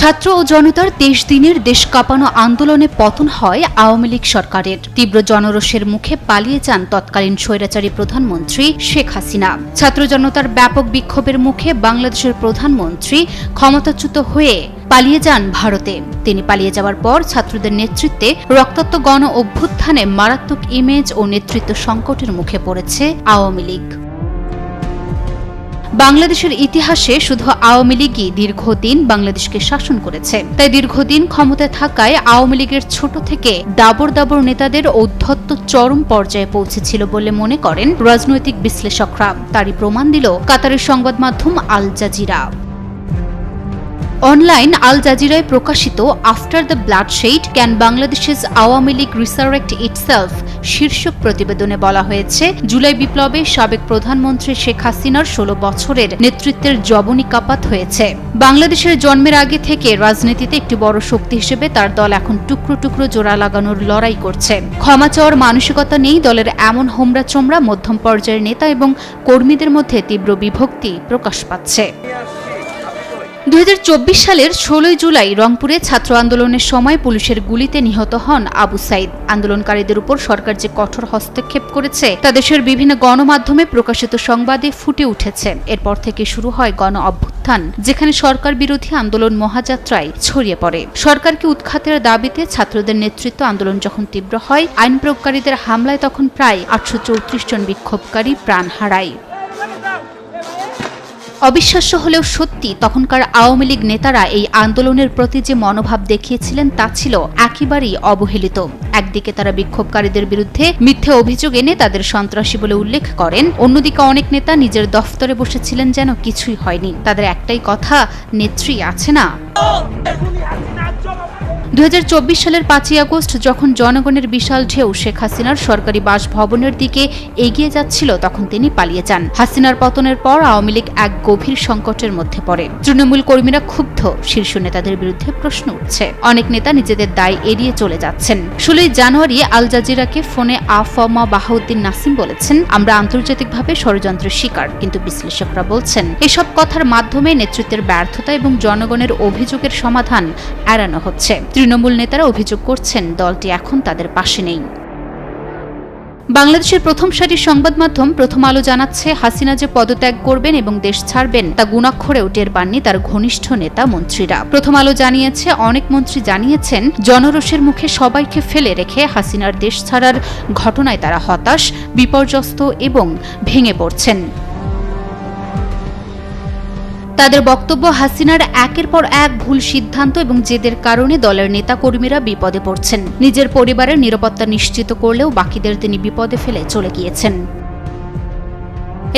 ছাত্র ও জনতার তেইশ দিনের দেশ কাঁপানো আন্দোলনে পতন হয় আওয়ামী লীগ সরকারের। তীব্র জনরোষের মুখে পালিয়ে যান তৎকালীন স্বৈরাচারী প্রধানমন্ত্রী শেখ হাসিনা। ছাত্র জনতার ব্যাপক বিক্ষোভের মুখে বাংলাদেশের প্রধানমন্ত্রী ক্ষমতাচ্যুত হয়ে পালিয়ে যান ভারতে। তিনি পালিয়ে যাওয়ার পর ছাত্রদের নেতৃত্বে রক্তাক্ত গণ অভ্যুত্থানে মারাত্মক ইমেজ ও নেতৃত্ব সংকটের মুখে পড়েছে আওয়ামী লীগ। বাংলাদেশের ইতিহাসে শুধু আওয়ামী লীগই দীর্ঘদিন বাংলাদেশকে শাসন করেছে। তাই দীর্ঘদিন ক্ষমতায় থাকায় আওয়ামী লীগের ছোট থেকে দাবর দাবর নেতাদের ঔদ্ধত্য চরম পর্যায়ে পৌঁছেছিল বলে মনে করেন রাজনৈতিক বিশ্লেষকরা। তারই প্রমাণ দিল কাতারের সংবাদ মাধ্যম আল জাজিরা। অনলাইন আল জাজিরায় প্রকাশিত আফটার দ্য ব্লাডশেড ক্যান বাংলাদেশের আওয়ামী লীগ রিসারেক্ট ইটসেলফ শীর্ষক প্রতিবেদনে বলা হয়েছে, জুলাই বিপ্লবে সাবেক প্রধানমন্ত্রী শেখ হাসিনার ষোলো বছরের নেতৃত্বের জবনিকাপাত হয়েছে। বাংলাদেশের জন্মের আগে থেকে রাজনীতিতে একটি বড় শক্তি হিসেবে তার দল এখন টুকরো টুকরো জোড়া লাগানোর লড়াই করছে। ক্ষমা চাওয়ার মানসিকতা নেই, দলের এমন হোমরা চোমরা মধ্যম পর্যায়ের নেতা এবং কর্মীদের মধ্যে তীব্র বিভক্তি প্রকাশ পাচ্ছে। দু হাজার চব্বিশ সালের ষোলোই জুলাই রংপুরে ছাত্র আন্দোলনের সময় পুলিশের গুলিতে নিহত হন আবু সাইদ। আন্দোলনকারীদের উপর সরকার যে কঠোর হস্তক্ষেপ করেছে, তা দেশের বিভিন্ন গণমাধ্যমে প্রকাশিত সংবাদে ফুটে উঠেছে। এরপর থেকে শুরু হয় গণ অভ্যুত্থান, যেখানে সরকার বিরোধী আন্দোলন মহাযাত্রায় ছড়িয়ে পড়ে। সরকারকে উৎখাতের দাবিতে ছাত্রদের নেতৃত্ব আন্দোলন যখন তীব্র হয়, আইন প্রয়োগকারীদের হামলায় তখন প্রায় আটশো চৌত্রিশ জন বিক্ষোভকারী প্রাণ হারায়। অবিশ্বাস্য হলেও সত্যি, তখনকার আওয়ামী লীগ নেতারা এই আন্দোলনের প্রতি যে মনোভাব দেখিয়েছিলেন তা ছিল একেবারেই অবহেলিত। একদিকে তারা বিক্ষোভকারীদের বিরুদ্ধে মিথ্যে অভিযোগ এনে তাদের সন্ত্রাসী বলে উল্লেখ করেন, অন্যদিকে অনেক নেতা নিজের দফতরে বসেছিলেন যেন কিছুই হয়নি। তাদের একটাই কথা, নেত্রী আছে না? দুই হাজার চব্বিশ সালের পাঁচই আগস্ট যখন জনগণের বিশাল ঢেউ শেখ হাসিনার সরকারি বাসভবনের দিকে এগিয়ে যাচ্ছিল, তখন তিনি পালিয়ে যান। হাসিনার পতনের পর আওয়ামী লীগ এক গভীর সংকটের মধ্যে পড়ে। তৃণমূল কর্মীরা ক্ষুব্ধ, শীর্ষ নেতাদের বিরুদ্ধে প্রশ্ন উঠছে। অনেক নেতা নিজেদের দায় এড়িয়ে চলে যাচ্ছেন। ষোলোই জানুয়ারি আল জাজিরাকে ফোনে আফমা বাহাউদ্দিন নাসিম বলেছেন, আমরা আন্তর্জাতিকভাবে ষড়যন্ত্রের শিকার। কিন্তু বিশ্লেষকরা বলছেন, এসব কথার মাধ্যমে নেতৃত্বের ব্যর্থতা এবং জনগণের অভিযোগের সমাধান এড়ানো হচ্ছে। তৃণমূল নেতারা অভিযোগ করছেন, দলটি এখন তাদের পাশে নেই। বাংলাদেশের প্রথম সারির সংবাদ মাধ্যম প্রথম আলো জানাচ্ছে, হাসিনা যে পদত্যাগ করবেন এবং দেশ ছাড়বেন, তা গুণাক্ষরেও টের পাননি তার ঘনিষ্ঠ নেতা মন্ত্রীরা। প্রথম আলো জানিয়েছে, অনেক মন্ত্রী জানিয়েছেন, জনরোষের মুখে সবাইকে ফেলে রেখে হাসিনার দেশ ছাড়ার ঘটনায় তারা হতাশ, বিপর্যস্ত এবং ভেঙে পড়ছেন। তাদের বক্তব্য হাসিনার একের পর এক ভুল সিদ্ধান্ত এবং জেদের কারণে দলের নেতাকর্মীরা বিপদে পড়ছেন। নিজের পরিবারের নিরাপত্তা নিশ্চিত করলেও বাকিদের তিনি বিপদে ফেলে চলে গিয়েছেন।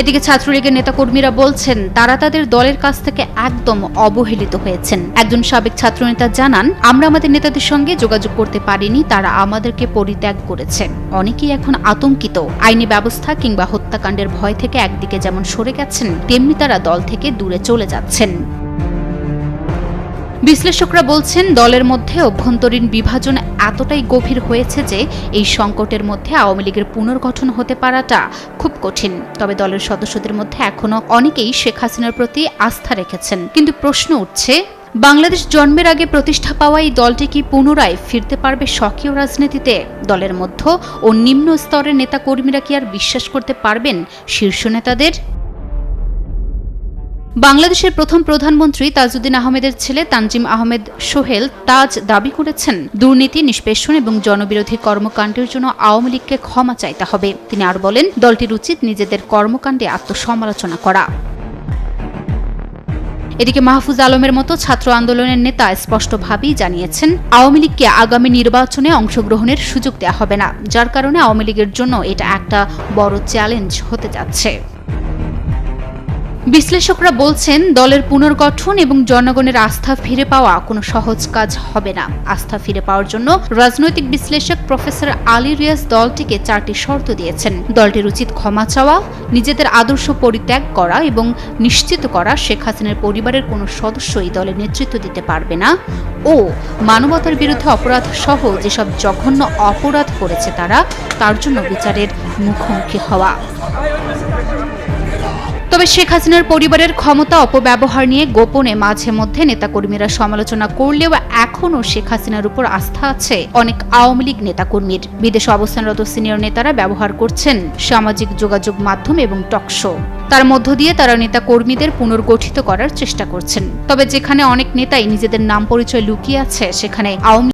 এদিকে ছাত্রলীগের নেতাকর্মীরা বলছেন, তারা তাদের দলের কাছ থেকে একদম অবহেলিত হয়েছেন। একজন সাবেক ছাত্রনেতা জানান, আমরা আমাদের নেতাদের সঙ্গে যোগাযোগ করতে পারিনি, তারা আমাদেরকে পরিত্যাগ করেছে। অনেকেই এখন আতঙ্কিত। আইনি ব্যবস্থা কিংবা হত্যাকাণ্ডের ভয় থেকে একদিকে যেমন সরে গেছেন, তেমনি তারা দল থেকে দূরে চলে যাচ্ছেন। বিশ্লেষকরা বলছেন, দলের মধ্যে অভ্যন্তরীণ বিভাজন এতটাই গভীর হয়েছে যে এই সংকটের মধ্যে আওয়ামী লীগের পুনর্গঠন হতে পারাটা খুব কঠিন। তবে দলের সদস্যদের মধ্যে এখনও অনেকেই শেখ হাসিনার প্রতি আস্থা রেখেছেন। কিন্তু প্রশ্ন উঠছে, বাংলাদেশ জন্মের আগে প্রতিষ্ঠা পাওয়া এই দলটি কি পুনরায় ফিরতে পারবে স্বকীয় রাজনীতিতে? দলের মধ্য ও নিম্ন স্তরের নেতাকর্মীরা কি আর বিশ্বাস করতে পারবেন শীর্ষ নেতাদের? বাংলাদেশের প্রথম প্রধানমন্ত্রী তাজউদ্দিন আহমেদের ছেলে তানজিম আহমেদ সোহেল তাজ দাবি করেছেন, দুর্নীতি, নিষ্পেষণ এবং জনবিরোধী কর্মকাণ্ডের জন্য আওয়ামী লীগকে ক্ষমা চাইতে হবে। তিনি আর বলেন, দলটির উচিত নিজেদের কর্মকাণ্ডে আত্মসমালোচনা করা। এদিকে মাহফুজ আলমের মতো ছাত্র আন্দোলনের নেতা স্পষ্টভাবেই জানিয়েছেন, আওয়ামী লীগকে আগামী নির্বাচনে অংশগ্রহণের সুযোগ দেওয়া হবে না, যার কারণে আওয়ামী লীগের জন্য এটা একটা বড় চ্যালেঞ্জ হতে যাচ্ছে। বিশ্লেষকরা বলছেন, দলের পুনর্গঠন এবং জনগণের আস্থা ফিরে পাওয়া কোনো সহজ কাজ হবে না। আস্থা ফিরে পাওয়ার জন্য রাজনৈতিক বিশ্লেষক প্রফেসর আলী রিয়াজ দলটিকে চারটি শর্ত দিয়েছেন। দলটির উচিত ক্ষমা চাওয়া, নিজেদের আদর্শ পরিত্যাগ করা এবং নিশ্চিত করা শেখ হাসিনার পরিবারের কোনো সদস্যই দলের নেতৃত্ব দিতে পারবে না ও মানবতার বিরুদ্ধে অপরাধ সহ যেসব জঘন্য অপরাধ করেছে তারা, তার জন্য বিচারের মুখোমুখি হওয়া। তবে শেখ হাসিনার পরিবারের ক্ষমতা অপব্যবহার নিয়ে গোপনে মাঝে মধ্যে নেতাকর্মীরা সমালোচনা করলেও এখনও শেখ হাসিনার উপর আস্থা আছে অনেক আওয়ামী লীগ নেতাকর্মীর। বিদেশে অবস্থানরত সিনিয়র নেতারা ব্যবহার করছেন সামাজিক যোগাযোগ মাধ্যম এবং টকশো তার মধ্য দিয়ে তারা নেতা কর্মীদের পুনর্গঠিত করার চেষ্টা করছেন। তবে যেখানে অনেক নেতাই নিজেদের নাম পরিচয় লুকিয়ে আছে, সেখানে আওয়ামী